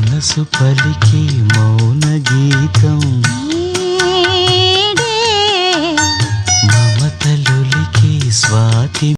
మనసు పలికి మౌన.